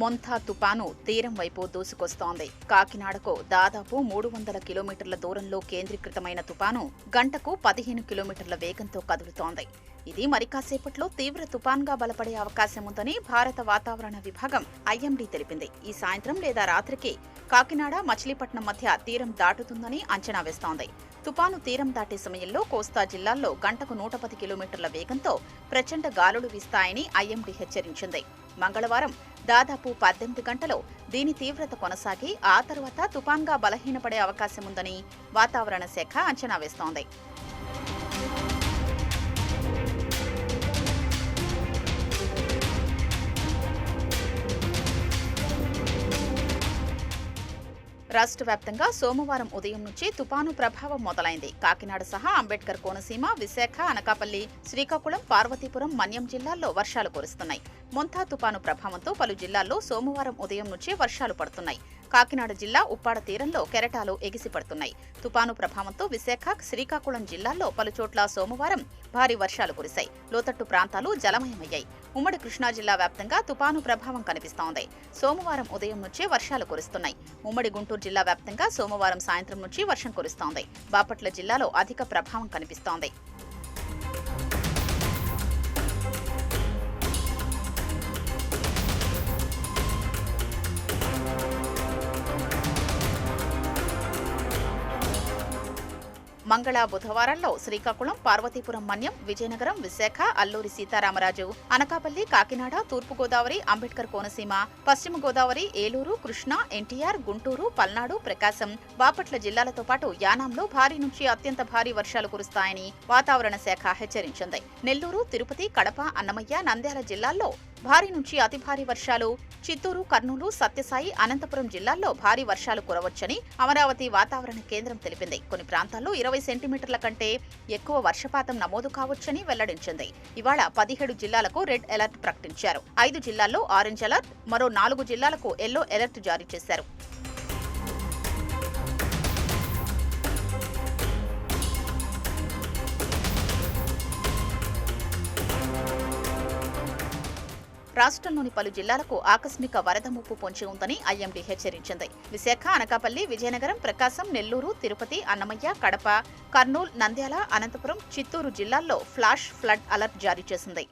మొంథా తుపాను తీరం వైపు దూసుకొస్తోంది. కాకినాడకు దాదాపు మూడు వందల కిలోమీటర్ల దూరంలో కేంద్రీకృతమైన తుపాను గంటకు పదిహేను కిలోమీటర్ల వేగంతో కదులుతోంది. ఇది మరి కాసేపట్లో తీవ్ర తుపాన్గా బలపడే అవకాశం ఉందని భారత వాతావరణ విభాగం ఐఎండీ తెలిపింది. ఈ సాయంత్రం లేదా రాత్రికి కాకినాడ మచిలీపట్నం మధ్య తీరం దాటుతుందని అంచనా వేస్తోంది. తుపాను తీరం దాటే సమయంలో కోస్తా జిల్లాల్లో గంటకు నూట పది కిలోమీటర్ల వేగంతో ప్రచండ గాలులు వీస్తాయని ఐఎండీ హెచ్చరించింది. మంగళవారం దాదాపు పద్దెనిమిది గంటలో దీని తీవ్రత కొనసాగి ఆ తర్వాత తుపాన్గా బలహీనపడే అవకాశం ఉందని వాతావరణ శాఖ అంచనా వేస్తోంది. రాష్ట్ర వ్యాప్తంగా సోమవారం ఉదయం నుంచి తుపాను ప్రభావం మొదలైంది. కాకినాడ సహా అంబేద్కర్ కోనసీమ విశాఖ అనకాపల్లి శ్రీకాకుళం పార్వతీపురం మన్యం జిల్లాల్లో వర్షాలు కురుస్తున్నాయి. మొంతా తుపాను ప్రభావంతో పలు జిల్లాల్లో సోమవారం ఉదయం నుంచే వర్షాలు పడుతున్నాయి. కాకినాడ జిల్లా ఉప్పాడ తీరంలో కెరటాలు ఎగిసిపడుతున్నాయి తుపాను ప్రభావంతో విశాఖ శ్రీకాకుళం జిల్లాల్లో పలుచోట్ల సోమవారం భారీ వర్షాలు కురిశాయి. లోతట్టు ప్రాంతాలు జలమయమయ్యాయి. ఉమ్మడి కృష్ణా జిల్లా వ్యాప్తంగా తుపాను ప్రభావం కనిపిస్తోంది. సోమవారం ఉదయం నుంచే వర్షాలు కురుస్తున్నాయి. ఉమ్మడి గుంటూరు జిల్లా వ్యాప్తంగా సోమవారం సాయంత్రం నుంచి వర్షం కురుస్తోంది. బాపట్ల జిల్లాలో అధిక ప్రభావం కనిపిస్తోంది. మంగళ బుధవారాల్లో శ్రీకాకుళం పార్వతీపురం మన్యం విజయనగరం విశాఖ అల్లూరి సీతారామరాజు అనకాపల్లి కాకినాడ తూర్పుగోదావరి అంబేద్కర్ కోనసీమ పశ్చిమ గోదావరి ఏలూరు కృష్ణా ఎన్టీఆర్ గుంటూరు పల్నాడు ప్రకాశం బాపట్ల జిల్లాలతో పాటు యానాంలో భారీ నుంచి అత్యంత భారీ వర్షాలు కురుస్తాయని వాతావరణ శాఖ హెచ్చరించింది. నెల్లూరు తిరుపతి కడప అన్నమయ్య నంద్యాల జిల్లాల్లో భారీ నుంచి అతి భారీ వర్షాలు చిత్తూరు కర్నూలు సత్యసాయి అనంతపురం జిల్లాల్లో భారీ వర్షాలు కురవచ్చని అమరావతి వాతావరణ కేంద్రం తెలిపింది. కొన్ని ప్రాంతాల్లో ఇరవై సెంటీమీటర్ల కంటే ఎక్కువ వర్షపాతం నమోదు కావచ్చని వెల్లడించింది. ఇవాళ పదిహేడు జిల్లాలకు రెడ్ అలర్ట్ ప్రకటించారు. ఐదు జిల్లాల్లో ఆరెంజ్ అలర్ట్ మరో నాలుగు జిల్లాలకు ఎల్లో అలర్ట్ జారీ చేశారు. రాష్ట్రంలోని పలు జిల్లాలకు ఆకస్మిక వరద ముప్పు పొంచి ఉందని ఐఎండీ హెచ్చరించింది. విశాఖ అనకాపల్లి విజయనగరం ప్రకాశం నెల్లూరు తిరుపతి అన్నమయ్య కడప కర్నూలు నంద్యాల అనంతపురం చిత్తూరు జిల్లాల్లో ఫ్లాష్ ఫ్లడ్ అలర్ట్ జారీ చేసింది.